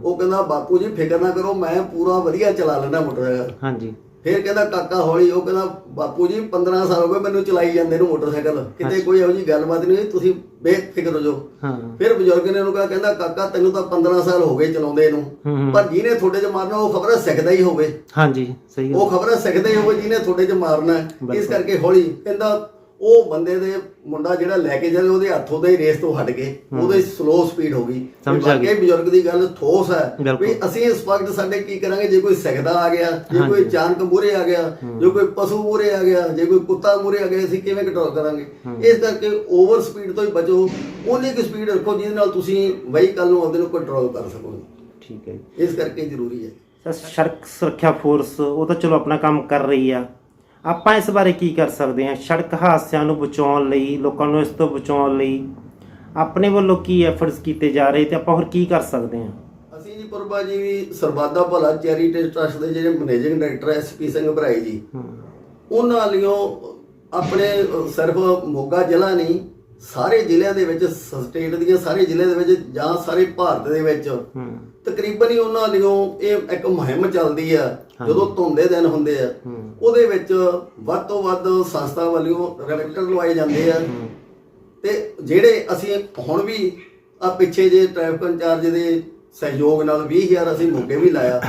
ਉਹ ਕਹਿੰਦਾ ਬਾਪੂ ਜੀ ਫਿਕਰ ਨਾ ਕਰੋ ਮੈਂ ਪੂਰਾ ਵਧੀਆ ਚਲਾ ਲੈਣਾ ਮੋਟਰਸਾਈਕਲ। ਹਾਂਜੀ। ਫਿਰ ਕਹਿੰਦਾ ਕਾਕਾ ਹੌਲੀ ਉਹ ਕਹਿੰਦਾ ਬਾਪੂ ਜੀ 15 ਸਾਲ ਹੋ ਗਏ ਮੈਨੂੰ ਚਲਾਈ ਜਾਂਦੇ ਨੂੰ ਮੋਟਰਸਾਈਕਲ। ਕਿਤੇ ਕੋਈ ਇਹੋ ਜੀ ਗੱਲਬਾਤ ਨਹੀਂ ਹੋਈ ਤੁਸੀਂ ਬੇਫਿਕਰ ਹੋ ਜਾਓ। ਹਾਂ। ਫਿਰ ਬਜ਼ੁਰਗ ਨੇ ਉਹਨੂੰ ਕਿਹਾ ਕਹਿੰਦਾ ਕਾਕਾ ਤੈਨੂੰ ਤਾਂ 15 ਸਾਲ ਹੋ ਗਏ ਚਲਾਉਂਦੇ ਇਹਨੂੰ ਹੂੰ। ਪਰ ਜਿਹਨੇ ਤੁਹਾਡੇ 'ਚ ਮਾਰਨਾ ਉਹ ਖਬਰ ਸਿੱਖਦਾ ਹੀ ਹੋਵੇ। ਹਾਂਜੀ ਸਹੀ ਗੱਲ। ਉਹ ਖਬਰ ਸਿੱਖਦਾ ਹੀ ਹੋਵੇ ਜਿਹਨੇ ਤੁਹਾਡੇ 'ਚ ਮਾਰਨਾ। ਇਸ। ਕਰਕੇ ਹੌਲੀ ਕਹਿੰਦਾ ਉਹ ਬੰਦੇ ਦੇ ਮੁੰਡਾ ਜਿਹੜਾ ਲੈ ਕੇ ਜਾਂਦੇ ਉਹਦੇ ਹੱਥੋਂ ਦੇ ਰੇਸ ਤੋਂ ਹਟ ਗਏ। ਉਹਦੇ ਸਲੋ ਸਪੀਡ ਹੋ ਗਈ। ਵਾਕਈ ਬਜ਼ੁਰਗ ਦੀ ਗੱਲ ਠੋਸ ਹੈ। ਵੀ ਅਸੀਂ ਇਸ ਵਕਤ ਸਾਡੇ ਕੀ ਕਰਾਂਗੇ? ਜੇ ਕੋਈ ਸਿੱਖਦਾ ਆ ਗਿਆ ਜੇ ਕੋਈ ਅਚਾਨਕ ਮੂਰੇ ਆ ਗਿਆ ਜੇ ਕੋਈ ਪਸ਼ੂ ਮੂਰੇ ਆ ਗਿਆ ਜੇ ਕੋਈ ਕੁੱਤਾ ਮੂਰੇ ਆ ਗਿਆ ਅਸੀਂ ਕਿਵੇਂ ਕੰਟਰੋਲ ਕਰਾਂਗੇ? ਇਸ ਕਰਕੇ ਓਵਰ ਸਪੀਡ ਤੋਂ ਹੀ ਬਚੋ। ਉਨੀ ਕੁ ਸਪੀਡ ਰੱਖੋ ਜਿਹਦੇ ਨਾਲ ਤੁਸੀਂ ਵਹੀਕਲ ਨੂੰ ਆਪਦੇ ਨੂੰ ਕੰਟਰੋਲ ਕਰ ਸਕੋ। ਠੀਕ ਹੈ ਇਸ ਕਰਕੇ ਜ਼ਰੂਰੀ ਹੈ। ਸੜਕ ਸੁਰੱਖਿਆ ਫੋਰਸ ਉਹ ਤਾਂ ਚਲੋ ਆਪਣਾ ਕੰਮ ਕਰ ਰਹੀ ਆ। ਆਪਾਂ ਇਸ ਬਾਰੇ ਕੀ ਕਰ ਸਕਦੇ ਹਾਂ? ਸੜਕ ਹਾਦਸਿਆਂ ਨੂੰ ਬਚਾਉਣ ਲਈ ਲੋਕਾਂ ਨੂੰ ਇਸ ਤੋਂ ਬਚਾਉਣ ਲਈ ਆਪਣੇ ਵੱਲੋਂ ਕੀ ਐਫਰਟਸ ਕੀਤੇ ਜਾ ਰਹੇ ਤੇ ਆਪਾਂ ਹੋਰ ਕੀ ਕਰ ਸਕਦੇ ਹਾਂ? ਅਸੀਂ ਜੀ ਪੁਰਬਾ ਜੀ ਵੀ ਸਰਬਾਦਾ ਭਲਾ ਚੈਰੀਟੇਬਲ ਟਰਸਟ ਦੇ ਜਿਹੜੇ ਮੈਨੇਜਿੰਗ ਡਾਇਰੈਕਟਰ ਐਸਪੀ ਸਿੰਘ ਭਰਾਈ ਜੀ। ਉਹਨਾਂ ਲਿਓ ਆਪਣੇ ਸਿਰਫ ਮੋਗਾ ਜ਼ਿਲ੍ਹਾ ਨਹੀਂ ਸਾਰੇ ਜ਼ਿਲ੍ਹਿਆਂ ਦੇ ਵਿੱਚ ਸਟੇਟ ਦੀਆਂ ਸਾਰੇ ਜ਼ਿਲ੍ਹਿਆਂ ਦੇ ਵਿੱਚ ਜਾਂ ਸਾਰੇ ਭਾਰਤ ਦੇ ਵਿੱਚ ਤਕਰੀਬਨ ਹੀ ਉਹਨਾਂ ਲਿਓ ਇਹ ਇੱਕ ਮੁਹਿੰਮ ਚੱਲਦੀ ਆ ਜਦੋਂ ਧੁੰਦੇ ਦਿਨ ਹੁੰਦੇ ਆ ਉਹਦੇ ਵਿੱਚ ਵੱਧ ਤੋਂ ਵੱਧ ਸੰਸਥਾ ਵੱਲੋਂ ਰਿਫਲੈਕਟਰ ਲਵਾਏ ਜਾਂਦੇ ਆ। ਤੇ ਜਿਹੜੇ ਅਸੀਂ ਹੁਣ ਵੀ ਆ ਪਿੱਛੇ ਜੇ ਟ੍ਰੈਫਿਕ ਇੰਚਾਰਜ ਦੇ ਸਹਿਯੋਗ ਨਾਲ 20000 ਅਸੀਂ ਮੌਕੇ ਵੀ ਲਾਇਆ।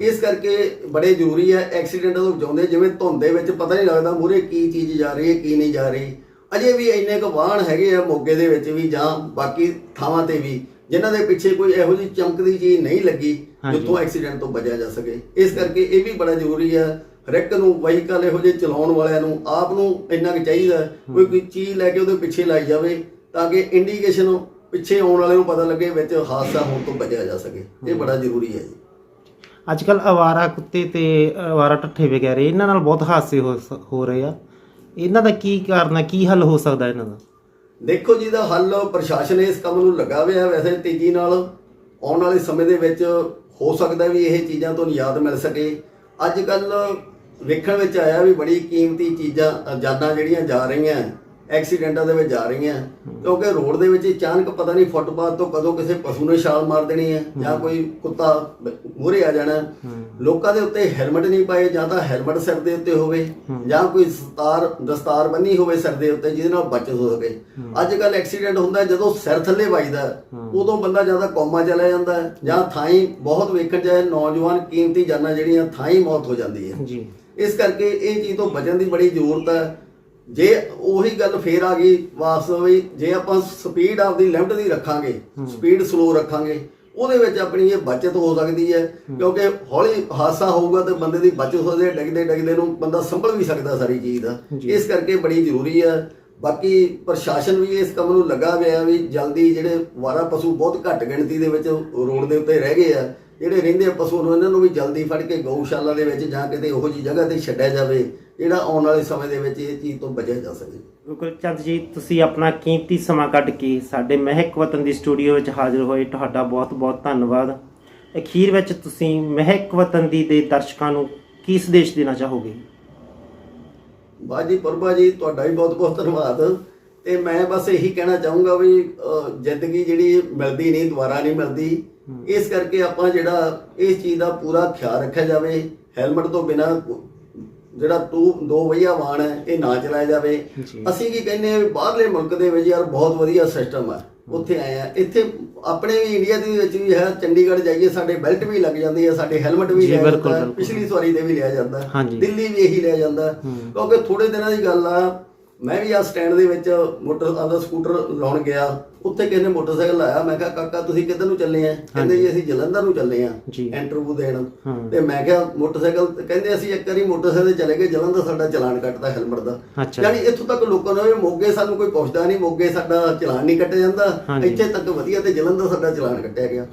ਇਸ ਕਰਕੇ ਬੜੇ ਜ਼ਰੂਰੀ ਹੈ ਐਕਸੀਡੈਂਟ ਤੋਂ ਬਚਾਉਂਦੇ ਜਿਵੇਂ ਧੁੰਦ ਵਿੱਚ ਪਤਾ ਨਹੀਂ ਲੱਗਦਾ ਮੂਰੇ ਕੀ ਚੀਜ਼ ਜਾ ਰਹੀ ਹੈ ਕੀ ਨਹੀਂ ਜਾ ਰਹੀ। ਅਜੇ ਵੀ ਇੰਨੇ ਕੁ ਵਾਹਨ ਹੈਗੇ ਆ ਮੋਗੇ ਦੇ ਵਿੱਚ ਵੀ ਜਾਂ ਬਾਕੀ ਥਾਵਾਂ ਤੇ ਵੀ। ਜਿਨ੍ਹਾਂ ਦੇ ਪਿੱਛੇ ਕੋਈ ਇਹੋ ਜਿਹੀ ਚਮਕਦੀ ਚੀਜ਼ ਨਹੀਂ ਲੱਗੀ। ਜਿੱਥੋਂ ਐਕਸੀਡੈਂਟ ਤੋਂ ਬਚਿਆ ਜਾ ਸਕੇ। ਇਸ ਕਰਕੇ ਇਹ ਵੀ ਬੜਾ ਜ਼ਰੂਰੀ ਹੈ ਹਰ ਇੱਕ ਨੂੰ ਵਹੀਕਲ ਇਹੋ ਜਿਹੇ ਚਲਾਉਣ ਵਾਲਿਆਂ ਨੂੰ ਆਪ ਨੂੰ ਇੰਨਾ ਕੁ ਚਾਹੀਦਾ ਕੋਈ ਕੋਈ ਚੀਜ਼ ਲੈ ਕੇ ਉਹਦੇ ਪਿੱਛੇ ਲਾਈ ਜਾਵੇ ਤਾਂ ਕਿ ਇੰਡੀਕੇਸ਼ਨ ਪਿੱਛੇ ਆਉਣ ਵਾਲੇ ਨੂੰ ਪਤਾ ਲੱਗੇ ਵਿੱਚ ਹਾਦਸਾ ਹੋਣ ਤੋਂ ਬਚਿਆ ਜਾ ਸਕੇ। ਇਹ ਬੜਾ ਜ਼ਰੂਰੀ ਹੈ ਜੀ। ਅੱਜ ਕੱਲ ਅਵਾਰਾ ਕੁੱਤੇ ਤੇ ਅਵਾਰਾ ਟੱਠੇ ਵਗੈਰੇ ਇਹਨਾਂ ਨਾਲ ਬਹੁਤ ਹਾਦਸੇ ਹੋ ਰਹੇ ਆ। ਇਹਨਾਂ ਦਾ ਕੀ ਕਾਰਨ ਹੈ? ਕੀ ਹੱਲ ਹੋ ਸਕਦਾ ਇਹਨਾਂ ਦਾ? ਦੇਖੋ ਜੀ ਦਾ ਹੱਲ ਪ੍ਰਸ਼ਾਸਨ ਇਸ ਕੰਮ ਨੂੰ ਲੱਗਾ ਹੋਇਆ ਵੈਸੇ ਤੇਜ਼ੀ ਨਾਲ। ਆਉਣ ਵਾਲੇ ਸਮੇਂ ਦੇ ਵਿੱਚ ਹੋ ਸਕਦਾ ਵੀ ਇਹ ਚੀਜ਼ਾਂ ਤੋਂ ਨਿਯਾਦ ਮਿਲ ਸਕੇ। ਅੱਜ ਕੱਲ ਵੇਖਣ ਵਿੱਚ ਆਇਆ ਵੀ ਬੜੀ ਕੀਮਤੀ ਚੀਜ਼ਾਂ ਅ, ਜਾਨਾਂ ਜਿਹੜੀਆਂ ਜਾ ਰਹੀਆਂ। ਐਕਸੀਡੈਂਟਾਂ ਦੇ ਵਿੱਚ ਜਾ ਰਹੀਆਂ। ਕਿਉਂਕਿ ਰੋਡ ਦੇ ਵਿੱਚ ਅਚਾਨਕ ਪਤਾ ਨਹੀਂ ਫੁੱਟਪਾਥ ਤੋਂ ਕਦੋਂ ਕਿਸੇ ਪਸ਼ੂ ਨੇ ਛਾਲ ਮਾਰ ਦੇਣੀ ਹੈ ਜਾਂ ਕੋਈ ਕੁੱਤਾ ਮੂਹਰੇ ਆ ਜਾਣਾ। ਲੋਕਾਂ ਦੇ ਉੱਤੇ ਹੈਲਮਟ ਨਹੀਂ ਪਾਏ ਜਾਂ ਤਾਂ ਹੈਲਮਟ ਸਿਰ ਦੇ ਉੱਤੇ ਹੋਵੇ ਜਾਂ ਕੋਈ ਸਤਾਰ ਦਸਤਾਰ ਬੰਨੀ ਹੋਵੇ ਸਿਰ ਦੇ ਉੱਤੇ ਜਿਹਦੇ ਨਾਲ ਬਚਤ ਹੋ ਸਕੇ। ਅੱਜ ਕੱਲ ਐਕਸੀਡੈਂਟ ਹੁੰਦਾ ਜਦੋਂ ਸਿਰ ਥੱਲੇ ਵੱਜਦਾ ਉਦੋਂ ਬੰਦਾ ਜ਼ਿਆਦਾ ਕੋਮਾ ਚਲਾ ਜਾਂਦਾ ਜਾਂ ਥਾਈ ਬਹੁਤ ਵੇਖਣ ਜਾਏ ਨੌਜਵਾਨ ਕੀਮਤੀ ਜਾਨਾਂ ਜਿਹੜੀਆਂ ਥਾਈ ਮੌਤ ਹੋ ਜਾਂਦੀ ਹੈ। ਜੀ। ਇਸ ਕਰਕੇ ਇਹ ਚੀਜ਼ ਤੋਂ ਬਚਣ ਦੀ ਬੜੀ ਜ਼ਰੂਰਤ ਹੈ। ਜੇ ਉਹੀ ਗੱਲ ਫੇਰ ਆ ਗਈ ਵਾਸਤਵ ਵੀ ਜੇ ਆਪਾਂ ਸਪੀਡ ਆਪਦੀ ਲਿਮਟ ਦੀ ਰੱਖਾਂਗੇ ਸਪੀਡ ਸਲੋ ਰੱਖਾਂਗੇ ਉਹਦੇ ਵਿੱਚ ਆਪਣੀ ਇਹ ਬਚਤ ਹੋ ਸਕਦੀ ਹੈ ਕਿਉਂਕਿ ਹੌਲੀ ਹਾਦਸਾ ਹੋਊਗਾ ਤੇ ਬੰਦੇ ਦੀ ਬਚਤ ਹੋ ਜਾਏ ਡਿੱਗਦੇ ਡਿੱਗਦੇ ਨੂੰ ਬੰਦਾ ਸੰਭਲ ਵੀ ਸਕਦਾ ਸਾਰੀ ਚੀਜ਼ ਦਾ। ਇਸ ਕਰਕੇ ਬੜੀ ਜ਼ਰੂਰੀ ਹੈ। ਬਾਕੀ ਪ੍ਰਸ਼ਾਸਨ ਵੀ ਇਸ ਕੰਮ ਨੂੰ ਲੱਗਾ ਹੋਇਆ ਵੀ ਜਲਦੀ ਜਿਹੜੇ ਵਾਰਾ ਪਸ਼ੂ ਬਹੁਤ ਘੱਟ ਗਿਣਤੀ ਦੇ ਵਿੱਚ ਰੋਡ ਦੇ ਉੱਤੇ ਰਹਿ ਗਏ ਆ ਜਿਹੜੇ ਰਹਿੰਦੇ ਪਸ਼ੂ ਨੂੰ ਇਹਨਾਂ ਨੂੰ ਵੀ ਜਲਦੀ ਫੜ ਕੇ ਗਊਸ਼ਾਲਾ ਦੇ ਵਿੱਚ ਜਾਂ ਕਿਤੇ ਉਹੋ ਜੀ ਜਗ੍ਹਾ ਤੇ ਛੱਡਿਆ ਜਾਵੇ। ਜਿਹੜਾ ਆਉਣ ਵਾਲੇ ਸਮੇਂ ਦੇ ਵਿੱਚ ਇਹ ਚੀਜ਼ ਤੋਂ ਬਚਿਆ ਜਾ ਸਕੇ। ਗੁਰਚੰਦ ਜੀ ਤੁਸੀਂ ਆਪਣਾ ਕੀਮਤੀ ਸਮਾਂ ਕੱਢ ਕੇ ਸਾਡੇ ਮਹਿਕ ਵਤਨ ਦੀ ਸਟੂਡੀਓ ਵਿੱਚ ਹਾਜ਼ਰ ਹੋਏ। ਤੁਹਾਡਾ ਬਹੁਤ-ਬਹੁਤ ਧੰਨਵਾਦ। ਅਖੀਰ ਵਿੱਚ ਤੁਸੀਂ ਮਹਿਕ ਵਤਨ ਦੀ ਦੇ ਦਰਸ਼ਕਾਂ ਨੂੰ ਕੀ ਸੰਦੇਸ਼ ਦੇਣਾ ਚਾਹੋਗੇ? ਬਾਜੀ ਪਰਬਾ ਜੀ ਤੁਹਾਡਾ ਵੀ ਬਹੁਤ ਬਹੁਤ ਧੰਨਵਾਦ। ਤੇ ਮੈਂ ਬਸ ਇਹੀ ਕਹਿਣਾ ਚਾਹੂੰਗਾ ਵੀ ਜ਼ਿੰਦਗੀ ਜਿਹੜੀ ਮਿਲਦੀ ਨਹੀਂ ਦੁਬਾਰਾ ਨਹੀਂ ਮਿਲਦੀ। ਇਸ ਕਰਕੇ ਆਪਾਂ ਜਿਹੜਾ ਇਸ ਚੀਜ਼ ਦਾ ਪੂਰਾ ਖਿਆਲ ਰੱਖਿਆ ਜਾਵੇ ਹੈਲਮਟ ਤੋਂ ਬਿਨਾ ਜਿਹੜਾ ਟੂ ਦੋ ਵਈਆ ਵਾਹਨ ਹੈ ਇਹ ਨਾ ਚਲਾਇਆ ਜਾਵੇ ਜੀ ਅਸੀਂ ਕੀ ਕਹਿੰਦੇ ਆ ਵੀ ਬਾਹਰਲੇ ਮੁਲਕ ਦੇ ਵਿੱਚ ਯਾਰ ਬਹੁਤ ਵਧੀਆ ਸਿਸਟਮ ਆ ਉੱਥੇ ਆਏ ਆ ਇੱਥੇ ਆਪਣੇ ਵੀ ਇੰਡੀਆ ਦੇ ਵਿੱਚ ਵੀ ਹੈ ਚੰਡੀਗੜ੍ਹ ਜਾਈਏ ਸਾਡੇ ਬੈਲਟ ਵੀ ਲੱਗ ਜਾਂਦੀ ਹੈ ਸਾਡੇ ਹੈਲਮਟ ਵੀ ਜੀ, ਲਿਆ ਬਿਲਕੁਲ, ਜਾਂਦਾ ਹੈ, ਬਿਲਕੁਲ। ਪਿਛਲੀ ਸਵਾਰੀ ਦੇ ਵੀ ਲਿਆ ਜਾਂਦਾ ਹੈ। ਹਾਂਜੀ। ਦਿੱਲੀ ਵੀ ਇਹੀ ਲਿਆ ਜਾਂਦਾ ਹੈ। ਹੂੰ। ਕਿਉਂਕਿ ਥੋੜੇ ਦਿਨਾਂ ਦੀ ਗੱਲ ਆ ਮੈਂ ਵੀ ਆ ਸਟੈਂਡ ਦੇ ਵਿੱਚ ਮੋਟਰ ਦਾ ਸਕੂਟਰ ਲਾਉਣ ਗਿਆ। ਉੱਥੇ ਕਿਸੇ ਨੇ ਮੋਟਰਸਾਈਕਲ ਲਾਇਆ। ਮੈਂ ਕਿਹਾ ਕਾਕਾ ਤੁਸੀਂ ਕਿੱਧਰ ਨੂੰ ਚੱਲੇ ਆ? ਕਹਿੰਦੇ ਜੀ ਅਸੀਂ ਜਲੰਧਰ ਨੂੰ ਚੱਲੇ ਆ। ਇੰਟਰਵਿਊ ਦੇਣ। ਤੇ ਮੈਂ ਕਿਹਾ ਮੋਟਰਸਾਈਕਲ ਕਹਿੰਦੇ ਅਸੀਂ ਇੱਕ ਵਾਰੀ ਮੋਟਰਸਾਈਕਲ ਤੇ ਚਲੇ ਗਏ। ਜਲੰਧਰ ਸਾਡਾ ਚਲਾਨ ਕੱਟਦਾ ਹੈਲਮਟ ਦਾ। ਯਾਨੀ ਇੱਥੋਂ ਤੱਕ ਲੋਕਾਂ ਨੂੰ ਮੋਗੇ ਸਾਨੂੰ ਕੋਈ ਪੁੱਛਦਾ ਨਹੀਂ। ਮੋਗੇ ਸਾਡਾ ਚਲਾਨ ਨਹੀਂ ਕੱਟਿਆ ਜਾਂਦਾ। ਇੱਥੇ ਤੱਕ ਵਧੀਆ ਤੇ ਜਲੰਧਰ ਸਾਡਾ ਚਲਾਨ ਕੱਟਿਆ ਗਿਆ।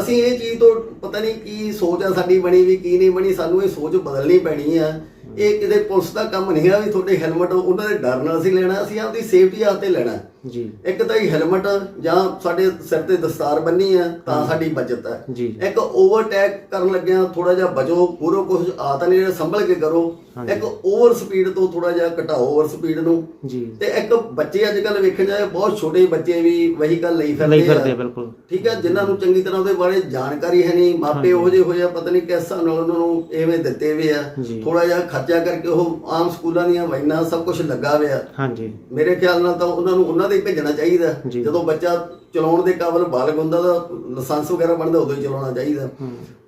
ਅਸੀਂ ਇਹ ਚੀਜ਼ ਤੋਂ ਪਤਾ ਨਹੀਂ ਕੀ ਸੋਚ ਆ ਸਾਡੀ ਬਣੀ ਵੀ ਕੀ ਨਹੀਂ ਬਣੀ। ਸਾਨੂੰ ਇਹ ਸੋਚ ਬਦਲਣੀ ਪੈਣੀ ਆ। ਇਹ ਕਿਤੇ ਪੁਲਿਸ ਦਾ ਕੰਮ ਨਹੀਂ ਆ ਵੀ ਤੁਹਾਡੇ ਹੈਲਮਟ ਉਹਨਾਂ ਦੇ ਡਰ ਨਾਲ ਅਸੀਂ ਲੈਣਾ, ਅਸੀਂ ਆਪਦੀ ਸੇਫਟੀ ਆਸਤੇ ਲੈਣਾ। ਜੀ। ਇੱਕ ਤਾਂ ਹੀ ਹੈਲਮਟ ਜਾਂ ਸਾਡੇ ਸਿਰ ਤੇ ਦਸਤਾਰ ਬੰਨੀ ਆ ਤਾਂ ਸਾਡੀ ਬਚਤ ਹੈ ਜੀ। ਇੱਕ ਓਵਰਟੇਕ ਕਰਨ ਲੱਗਿਆ ਥੋੜਾ ਜਿਹਾ ਬਚੋ ਪੂਰੋ ਕੁਝ ਆ ਤਾਂ ਨਹੀਂ ਜਿਹੜਾ ਸੰਭਲ ਕੇ ਕਰੋ। ਇੱਕ ਓਵਰ ਸਪੀਡ ਤੋਂ ਥੋੜਾ ਜਿਹਾ ਘਟਾਓ ਓਵਰ ਸਪੀਡ ਨੂੰ। ਜੀ। ਤੇ ਇੱਕ ਬੱਚੇ ਅੱਜ ਕੱਲ ਵੇਖਣ ਜਾਏ ਬਹੁਤ ਛੋਟੇ ਬੱਚੇ ਵੀ ਵਹੀਕਲ ਲਈ ਫਿਰਦੇ ਫਿਰਦੇ ਆ, ਆ ਬਿਲਕੁਲ। ਠੀਕ ਹੈ ਜਿਨ੍ਹਾਂ ਨੂੰ ਚੰਗੀ ਤਰ੍ਹਾਂ ਉਹਦੇ ਬਾਰੇ ਜਾਣਕਾਰੀ ਹੈ ਨਹੀਂ ਮਾਪੇ ਉਹੋ ਜਿਹੇ ਹੋਏ ਆ ਪਤਾ ਨਹੀਂ ਕਿਸ ਹਿਸਾਬ ਨਾਲ ਉਹਨਾਂ ਨੂੰ ਐਵੇਂ ਦਿੱਤੇ ਹੋਏ ਆ। ਜੀ। ਥੋੜਾ ਜਿਹਾ ਖਰਚਾ ਕਰਕੇ ਉਹ ਆਮ ਸਕੂਲਾਂ ਦੀਆਂ ਵੈਨਾਂ ਸਭ ਕੁਝ ਲੱਗਾ ਹੋਇਆ ਹਾਂਜੀ। ਮੇਰੇ ਖਿਆਲ ਨਾਲ ਤਾਂ ਉਹਨਾਂ ਨੂੰ ਉਹਨਾਂ ਦੇ ਹੀ ਭੇਜਣਾ ਚਾਹੀਦਾ। ਜੀ। ਜਦੋਂ ਬੱਚਾ ਚਲਾਉਣ ਦੇ ਕਾਬਲ ਬਾਲਗ ਹੁੰਦਾ ਤਾਂ ਲਾਇਸੈਂਸ ਵਗੈਰਾ ਬਣਦਾ ਉਦੋਂ ਹੀ ਚਲਾਉਣਾ ਚਾਹੀਦਾ।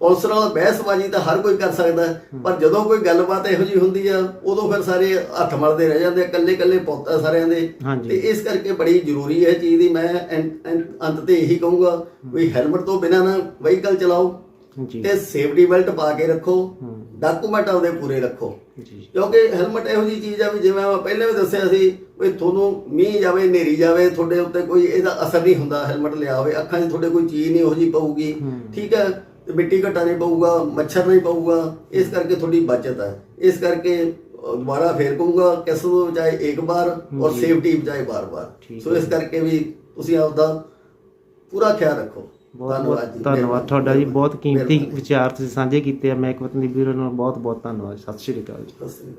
ਪੁਲਿਸ ਨਾਲ ਬਹਿਸਬਾਜ਼ੀ ਤਾਂ ਹਰ ਕੋਈ ਕਰ ਸਕਦਾ ਪਰ ਜਦੋਂ ਕੋਈ ਗੱਲਬਾਤ ਇਹੋ ਜਿਹੀ ਹੁੰਦੀ ਆ ਉਦੋਂ ਫਿਰ ਸਾਰੇ ਹੱਥ ਮਲਦੇ ਰਹਿ ਜਾਂਦੇ ਇਕੱਲੇ ਇਕੱਲੇ ਪੁੱਤ ਸਾਰਿਆਂ ਦੇ। ਤੇ ਇਸ ਕਰਕੇ ਬੜੀ ਜ਼ਰੂਰੀ ਹੈ ਚੀਜ਼ ਦੀ। ਮੈਂ ਅੰਤ ਤੇ ਇਹੀ ਕਹੂੰਗਾ ਵੀ ਹੈਲਮਟ ਤੋਂ ਬਿਨਾਂ ਨਾ ਵਹੀਕਲ ਚਲਾਓ ਜੀ। ਤੇ ਸੇਫਟੀ ਬੈਲਟ ਪਾ ਕੇ ਰੱਖੋ। ਡਾਕੂਮੈਂਟ ਆਪਦੇ ਪੂਰੇ ਰੱਖੋ। ਕਿਉਂਕਿ ਹੈਲਮਟ ਇਹੋ ਜੀ ਚੀਜ਼ ਆ ਵੀ ਜਿਵੇਂ ਮੈਂ ਪਹਿਲਾਂ ਵੀ ਦੱਸਿਆ ਸੀ ਵੀ ਤੁਹਾਨੂੰ ਮੀਂਹ ਜਾਵੇ ਹਨੇਰੀ ਜਾਵੇ ਤੁਹਾਡੇ ਉੱਤੇ ਕੋਈ ਇਹਦਾ ਅਸਰ ਨਹੀਂ ਹੁੰਦਾ ਹੈਲਮਟ ਲਿਆ ਹੋਵੇ। ਅੱਖਾਂ 'ਚ ਤੁਹਾਡੇ ਕੋਈ ਚੀਜ਼ ਨਹੀਂ ਉਹੋ ਜੀ ਪਊਗੀ। ਠੀਕ ਹੈ? ਮਿੱਟੀ ਘਟਾ ਨਹੀਂ ਪਊਗਾ ਮੱਛਰ ਨਹੀਂ ਪਊਗਾ। ਇਸ ਕਰਕੇ ਤੁਹਾਡੀ ਬਚਤ ਹੈ। ਇਸ ਕਰਕੇ ਦੁਬਾਰਾ ਫੇਰ ਕਹੂੰਗਾ ਕਿਸ ਨੂੰ ਬਚਾਏ ਇੱਕ ਵਾਰ ਔਰ। ਸੇਫਟੀ ਬਚਾਏ ਬਾਰ-ਬਾਰ ਸੋ ਇਸ ਕਰਕੇ ਵੀ ਤੁਸੀਂ ਆਪਦਾ ਪੂਰਾ ਖਿਆਲ ਰੱਖੋ। ਬਹੁਤ ਬਹੁਤ ਜੀ। ਧੰਨਵਾਦ। ਤੁਹਾਡਾ ਜੀ ਬਹੁਤ ਕੀਮਤੀ। ਵਿਚਾਰ ਤੁਸੀਂ ਸਾਂਝੇ ਕੀਤੇ ਆ। ਮੈਂ ਇੱਕ ਵਤਨ ਦੀ ਵੀਰੋ ਨਾਲ ਬਹੁਤ ਬਹੁਤ ਧੰਨਵਾਦ। ਸਤਿ ਸ਼੍ਰੀ ਅਕਾਲ ਜੀ।